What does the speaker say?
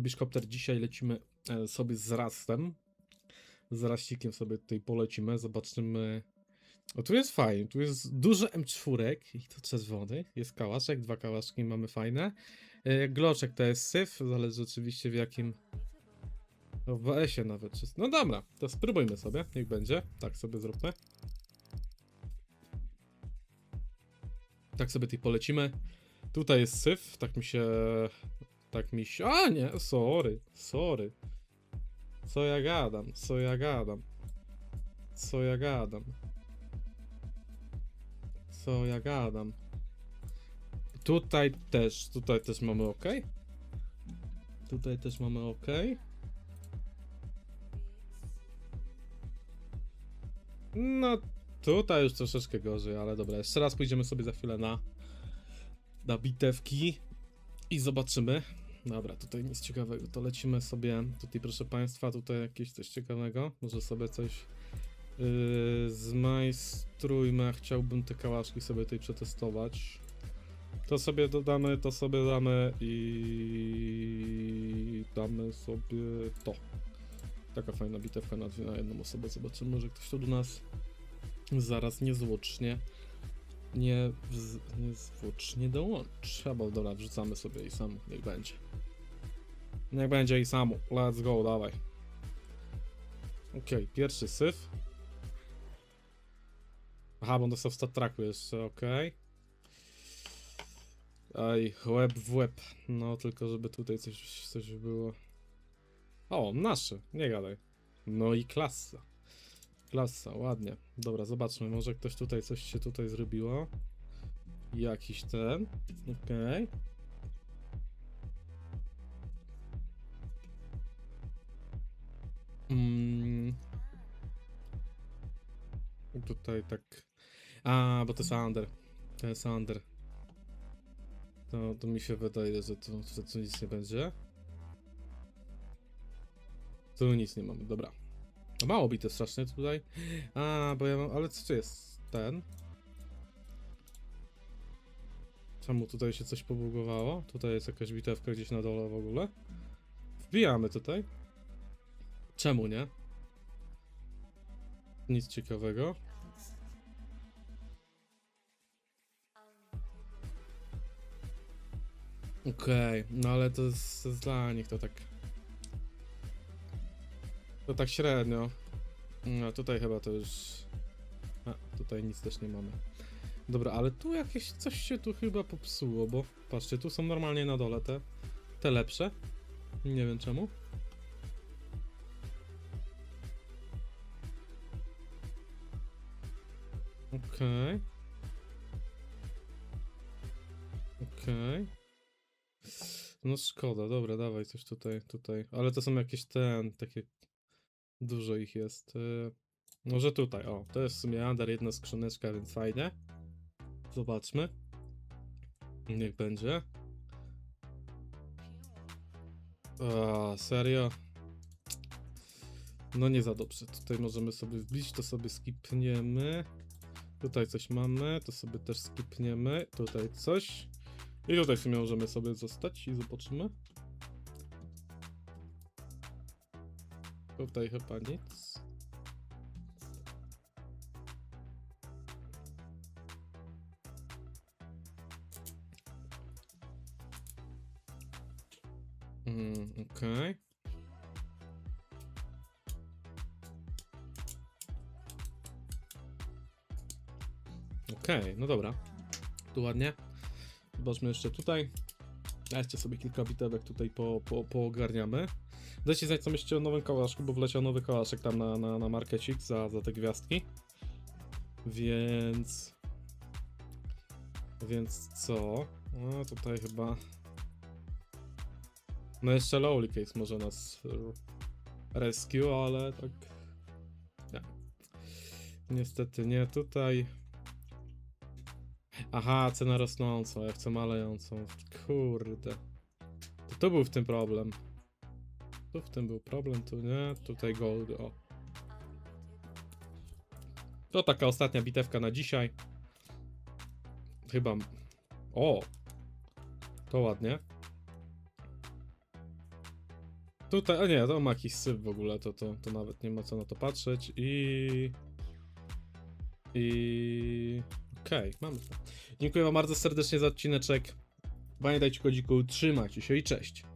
Biszkopter dzisiaj lecimy e, sobie z rastem. Z raścikiem sobie tutaj polecimy, zobaczymy. O, tu jest fajnie, tu jest dużo M4 i to czerwony. Jest kałaszek, dwa kałaszki mamy fajne. E, Gloczek to jest syf, zależy oczywiście w jakim... W AS-ie nawet. No dobra, to spróbujmy sobie, niech będzie. Tak sobie zróbmy. Tak sobie tutaj polecimy. Tutaj jest syf, tak mi się... Tak mi się... A nie, sorry, sorry. Co ja gadam, co ja gadam. Co ja gadam. Co ja gadam. Tutaj też, tutaj też mamy ok. Tutaj też mamy ok. No, tutaj już troszeczkę gorzej, ale dobra, jeszcze raz pójdziemy sobie za chwilę na, na bitewki i zobaczymy. Dobra, tutaj nic ciekawego, to lecimy sobie, tutaj proszę Państwa, tutaj jakieś coś ciekawego, może sobie coś yy, zmajstrujmy, chciałbym te kałaszki sobie tutaj przetestować. To sobie dodamy, to sobie damy i damy sobie to. Taka fajna bitewka na, na jedną osobę, zobaczymy, może ktoś tu do nas zaraz niezwłocznie nie, niezwłocznie dołączy. Albo dobra, wrzucamy sobie i samu, niech będzie. Niech będzie i samu. Let's go, dawaj. Okej, pierwszy syf. Aha, bo on dostał w tracku jeszcze, okej. Aj, łeb w łeb. No, tylko żeby tutaj coś, coś było. O, nasze, nie gadaj. No i klasa. Klasa, ładnie. Dobra, zobaczmy, może ktoś tutaj coś się tutaj zrobiło. Jakiś ten. Okej. Mm. Tutaj tak. A, bo to jest Under. To jest Under. To, to mi się wydaje, że tu, że tu nic nie będzie. Tu nic nie mamy, dobra. A Mało bite strasznie tutaj. A, bo ja mam. Ale co tu jest? Ten. Czemu tutaj się coś pobugowało? Tutaj jest jakaś bitewka gdzieś na dole w ogóle. Wbijamy tutaj. Czemu nie? Nic ciekawego. Okej, no ale to jest, to jest dla nich to tak. To tak średnio. No tutaj chyba to już. A, tutaj nic też nie mamy. Dobra, ale tu jakieś coś się tu chyba popsuło, bo patrzcie, tu są normalnie na dole te, te lepsze. Nie wiem czemu. Okej. Okej. No szkoda, dobra, dawaj coś tutaj, tutaj. Ale to są jakieś ten, takie... Dużo ich jest. y, Może tutaj, o, to jest w sumie Under, jedna skrzyneczka, więc fajnie. Zobaczmy. Niech będzie. A, serio? No nie za dobrze. Tutaj możemy sobie wbić, to sobie skipniemy. Tutaj coś mamy, to sobie też skipniemy. Tutaj coś. I tutaj w sumie możemy sobie zostać i zobaczymy. Tutaj chyba nic. Mm, okej. Okej, no dobra. Tu ładnie. Zobaczmy jeszcze tutaj. Ja jeszcze sobie kilka bitewek tutaj po, po, poogarniamy. Dajcie znać, co myślicie o nowym kałaszku, bo wleciał nowy kałaszek tam na, na, na markecik za, za te gwiazdki. Więc... Więc co? No tutaj chyba... No jeszcze Lowly Case może nas rescue, ale tak... Nie. Niestety nie tutaj. Aha, cena rosnąca, ja chcę malejącą. Kurde. To, to był w tym problem. Tu w tym był problem, tu nie. Tutaj gold, o. To taka ostatnia bitewka na dzisiaj. Chyba... O! To ładnie. Tutaj, a nie, to ma jakiś syp w ogóle, to, to, to nawet nie ma co na to patrzeć i... I... Okej, mamy to. Dziękuję wam bardzo serdecznie za odcineczek. Pamiętajcie kodziku, trzymajcie się i cześć.